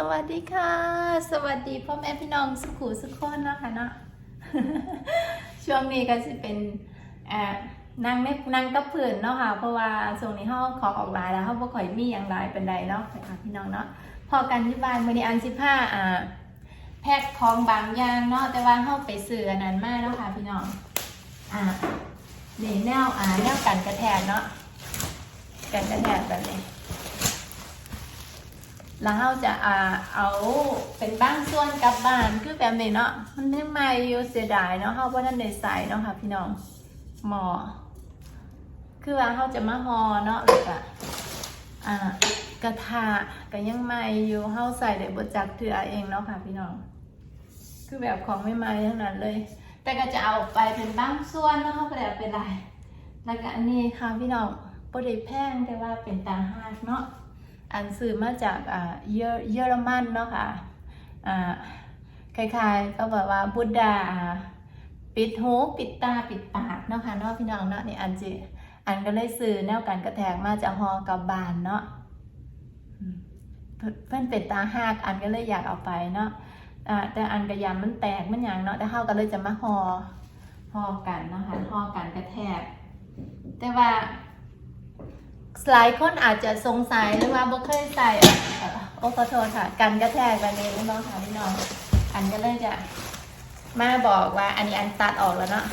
สวัสดีค่ะ สวัสดีพ่อแม่พี่น้องสุขุสุขคนนะคะเนาะช่วงนี้ก็จะเป็นอ่อนางเนนางกับเพื่อนเนาะค่ะ เพราะว่าช่วงนี้เขาของออกลายแล้วเขาบ่ค่อยมีอย่างไรเป็นใดเนาะค่ะพี่น้องเนาะพอกันที่บ้านมื้อนี้อันสิผ้าอ่าแพ็คของบางอย่างเนาะแต่ว่าเขาไปซื้ออันนั้นมากเนาะค่ะพี่น้องอ่านี่แนวอ่าแนวกันกระแทกเนาะกันกระแทกแบบนี้ แล้วเราจะอ่าเอาเป็นบ้างส่วนกลับบ้านคือแบบนี้เนาะมันไม่ไม่อยู่เสียดายเนาะเขาว่าท่านได้ใส่เนาะค่ะพี่น้องหมอคือว่าเขาจะมาหอเนาะหรือก็อ่ากระทะก็ยังไม่อยู่เขาใส่ได้บดจักเถื่อเองเนาะค่ะพี่น้องคือแบบของไม่ไม่ทั้งนั้นเลย แต่ก็จะเอาไปเป็นบ้างส่วนเนาะเขาก็ได้เอาเป็นไรแล้วก็อันนี้ค่ะพี่น้องบไดแพงแต่ว่าเป็นตาหากเนาะ อันซื้อมาจากอ่าเยอรมันเนาะค่ะอ่าคล้ายๆก็แบบว่าบุดดาปิดหูปิดตาปิดปากเนาะค่ะเนาะพี่น้องเนาะนี่อันจิอันก็เลยซื้อแนวกันกระแทกมาจากฮอกับบานเนาะเพิ่นเพิ่นเป็นตาหากอันก็เลยอยากเอาไปเนาะแต่อันกระยำมันแตกมันยังเนาะแต่เฮาก็เลยจะมาฮอฮอกันเนาะค่ะฮอกันกระแทกแต่ว่า หลายคนอาจจะสงสัยหรือว่าบ่เคยใส่เอ่อโอ้ขอโทษค่ะ กันกระแทกแบบนี้น้องค่ะพี่น้องอันก็เลยจะมาบอกว่าอันนี้อันตัดออกแล้วเนาะ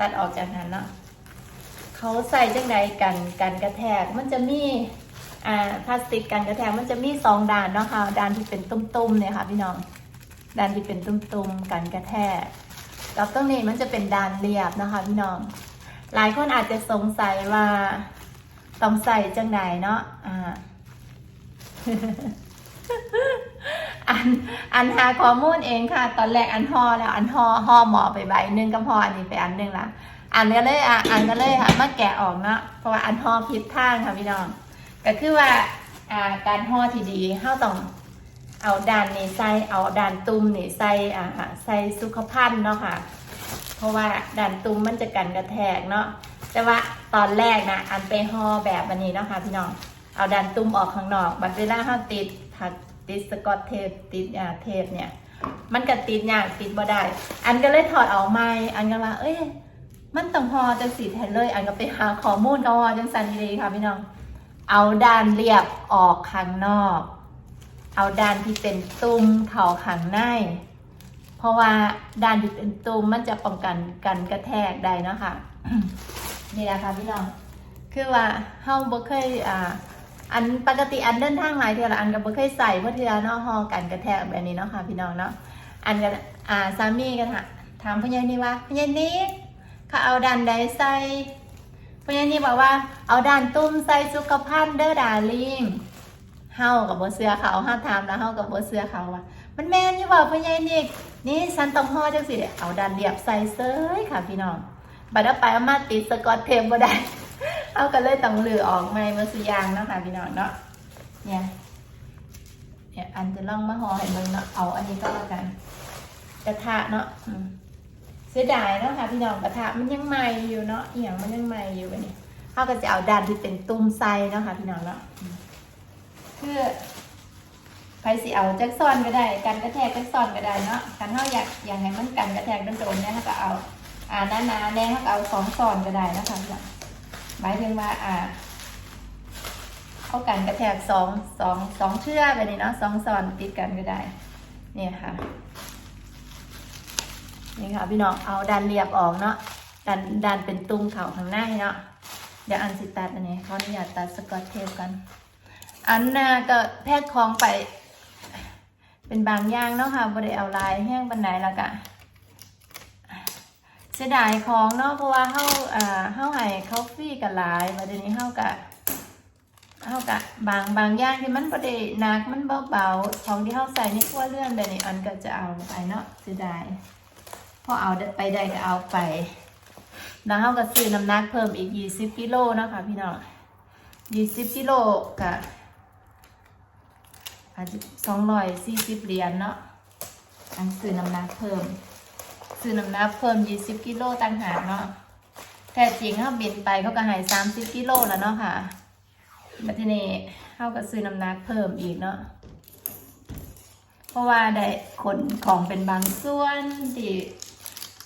ตัดออกจากนั้นเนาะเขาใส่จังใดกันกันกระแทกมันจะมีอ่าพลาสติกกันกระแทกมันจะมีสองด้านเนาะค่ะด้านที่เป็นตุ้มๆเนี่ยค่ะพี่น้องด้านที่เป็นตุ้มๆกันกระแทกกับตรงนี้มันจะเป็นด้านเรียบนะคะพี่น้อง หลายคนอาจจะสงสัยว่า ต้องใส่จังใดเนาะอ่าอันอันหาข้อมูลเองค่ะ ตอนแรกอันห่อแล้ว อันห่อห่อหมอไปใบหนึ่งกับหออันนี้ไปอันหนึ่งละอันก็เลยอะอันก็เลยค่ะมาแกะออกเนาะเพราะว่าอันห่อผิดทางค่ะพี่น้อง ก็คือว่าอ่าการห่อที่ดีเฮาต้องเอาด้านนี้ใส่เอาด้านตุ้มนี่ใส่อ่าใส่สุขภัณฑ์เนาะค่ะ เพราะว่าด้านตุ้มมันจะกันกระแทกเนาะ แต่ว่าตอนแรกนะอันไปห่อแบบอันนี้เนาะค่ะพี่น้อง เอาดันตุ้มออกข้างนอก บัดเวลาเขาติดถักติดสกอตเทปติดอ่าเทปเนี่ย มันก็ติดยากติดบ่ได้ อันก็เลยถอดออกมาอันก็ว่า เอ้ย มันต้องห่อจังสีแทนเลย อันก็ไปหาข้อมูลห่อจังสันดีค่ะพี่น้อง เอาด้านเรียบออกข้างนอก เอาด้านที่เป็นตุ้มเข่าข้างในเพราะว่าด้านที่เป็นตุ้มมันจะป้องกันกันกระแทกได้เนาะค่ะ นี่แหละค่ะพี่น้อง คือว่าเฮาบ่เคยอ่าอันปกติอันเดินทางหลายเทื่อละอันก็บ่เคยใส่เพื่อเทื่อเนาะฮอกันกระแทกแบบนี้เนาะค่ะพี่น้องเนาะอันก็อ่าสามีก็ถามถามพ่อใหญ่นี่ว่าพ่อใหญ่นี่เขาเอาด้านใดใส่พ่อใหญ่นี่บอกว่าเอาด้านตุ้มใส่สุขภัณฑ์เด้อดาลิงเฮากับบ่เสื้อเขาเฮาถามแล้วเฮากับบ่เสื้อเขาว่ามันแม่นอยู่บ่พ่อใหญ่นี่นี่ฉันต้องห่อจังซี่เอาด้านเรียบใส่เซยค่ะพี่น้อง บัดเอาไปเอามาติดสกอตเทปบ่ได้ เอากันเลยต้องลือออกไม่มาสุยางเนาะค่ะพี่น้องเนาะเนี่ยเนี่ยอันจะลองมาห่อให้เบิ่งเนาะเอาอันนี้ก็แล้วกัน กระทะเนาะอืมเสียดายเนาะค่ะพี่น้องกระทะมันยังใหม่อยู่เนาะอหย่างมันยังใหม่อยู่อันนี้เขาก็จะเอาด้านที่เป็นตุ้มไส้เนาะค่ะพี่น้องเนาะอืมคือใครสิเอาจักซอนก็ได้ กันกระแทกจักซอนก็ได้เนาะกันเขาอยากอยากให้มันกันกระแทกโดนๆเนี่ยเขาก็เอา อ่าหนาๆแน่เขาเอาสองซอนก็ได้นะคะพี่น้องหมายถึงว่าอ่าเอากันกระแทกสองสองสองเชือกไปนี่เนาะสองซอนติดกันก็ได้เนี่ยค่ะนี่ค่ะพี่น้องเอาดันเรียบออกเนาะดันดันเป็นตุ้มเข่าข้างหน้าเนาะเดี๋ยวอันสิตัดอันนี้เขาอนุญาตตัดสกอตเทปกัน อันน่ะก็แพทย์คล้องไป เป็นบางอย่างเนาะค่ะบ่ได้เอาลายแห้งบันไดแล้วก็ เสียดายของเนาะเพราะว่าเฮาอ่าเฮาให้เขาฟรีกับหลายบัดนี้เฮาก็เฮาก็บางบางอย่างที่มันบ่ได้หนักมันเบาๆของที่เฮาใส่ในครัวเรือนแบบนี้อันก็จะเอาไปเนาะเสียดายพอเอาไปได้ก็เอาไปแล้วเราก็ซื้อน้ำหนักเพิ่มอีก 20กิโลเนาะค่ะพี่น้อง20กิโลก็อาจจะ240เหรียญเนาะอันซื้อน้ำหนักเพิ่ม ซื้อน้ำหนักเพิ่ม20กิโลต่างหากเนาะแท้จริงเขาบินไปเขาก็หาย30กิโลแล้วเนาะค่ะบัดทีนี้เขาก็ซื้อน้ำหนักเพิ่มอีกเนาะเพราะว่าได้ขนของเป็นบางส่วนที่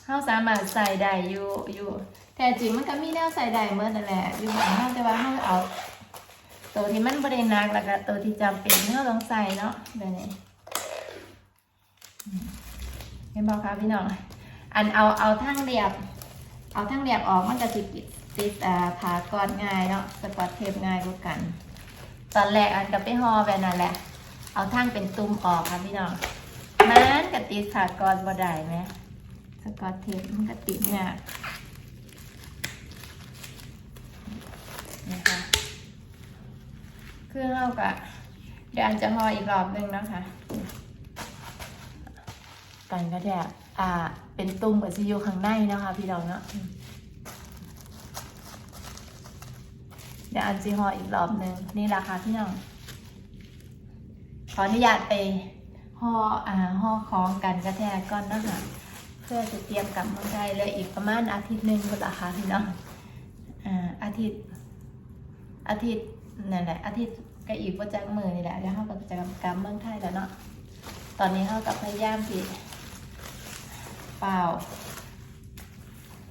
เขาสามารถใส่ได้อยู่อยู่แต่จริงมันก็มีแนวใส่ได้เมื่อนั่นแหละอยู่บางเขาแต่ว่าเขาเอาตัวที่มันบริหนักแล้วก็ตัวที่จำเป็นเราต้องใส่เนาะแบบนี้เห็นบอกคะพี่น้อง อันเอาเอาทั้งเรียบ เอาทั้งเรียบออกมันจะติดติดอ่าผากอดง่ายเนาะสกอตเทปง่ายกว่ากัน ตอนแรกอันกับไปห่อแบบนั้นแหละ เอาทั้งเป็นตุ้มออกค่ะพี่น้องมันกับติดผากอดบ่ได้ไหมสกอตเทปมันก็ติดง่ายนะคะเครื่องเรากะเดี๋ยวอันจะห่ออีกรอบหนึงนะคะ กันก็แดดอ่าเป็นตุ้มกับซียูข้างในนะคะพี่น้องเนาะเดี๋ยวอันจะห่ออีกรอบหนึ่งนี่ราคาพี่น้องขออนุญาตไปห่ออ่าห่อของกันกระแทกก่อนนะคะเพื่อจะเตรียมกลับเมืองไทยเลยอีกประมาณอาทิตย์หนึ่งก็ราคาพี่น้องอ่าอาทิตย์อาทิตย์นั่นแหละอาทิตย์ก็อีกว่าจักมือนี่แหละแล้วเขาก็จะกลับเมืองไทยแล้วเนาะตอนนี้เขากับพยายามที่ เปล่า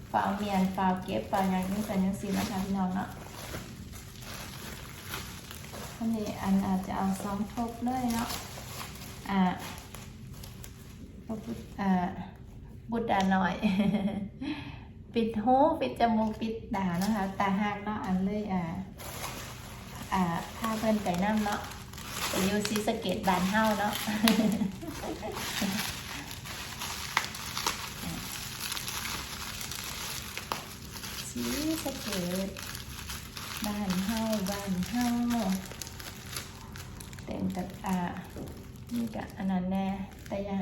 เปล่าเมียนเปล่าเก็บเปล่าอย่างนี้เป็นยังซีนะคะพี่น้องเนาะอันนี้อันอาจจะเอาซ้อมครบเลยเนาะอ่าพระพุทธอ่าบุตรดาหน่อย ปิดหูปิดจมูกปิดตานะคะตาหักเนาะอันเลยอ่าอ่าพาเพื่อนไปนั่งเนาะไปอยูซีสเกตบานเฮ้าเนาะ ซีสะเกตบ้านเฮาบ้านเฮาเต็มกับอานี่กะอันนั้นแน่แต่ยัง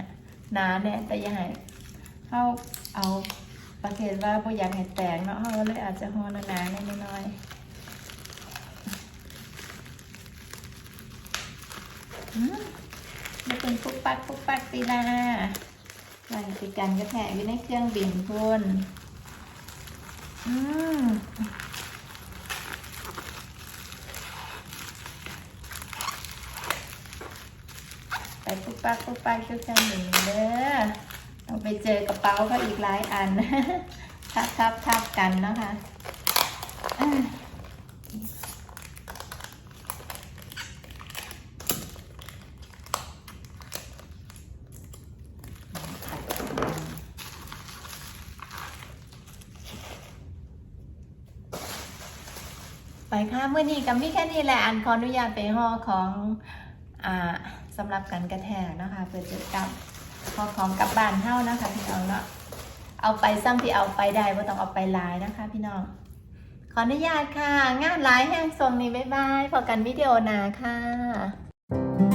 หนาแน่แต่ยังให้เฮาเอาประเภทว่าบ่อยากให้แตกเนาะเฮาก็เลยอาจจะห่อหนาๆแน่น้อยมันเป็นปุ๊กปักปุ๊กปักตีลาไว้ไปกันกระแทกอยู่ในเครื่องบินคุณ อืมไปปุ๊กปักปุ๊กปักชุดเครื่องบินเด้อเราไปเจอกระเป๋าก็อีกหลายอันทับทับทับกันนะคะ ไปค่ะเมื่อนี้กับมี่แค่นี้แหละอันขออนุญาตไปห่อของอ่าสำหรับกันกระแทกนะคะเพื่อจะกลับห่อของกลับบ้านเท่านะคะพี่น้องเนาะเอาไปซ้ำที่เอาไปได้ไม่ต้องเอาไปลายนะคะ พี่น้องขออนุญาตค่ะ งานหลายแห่งทรงนี้บ๊ายบายพอกันวิดีโอหนาค่ะ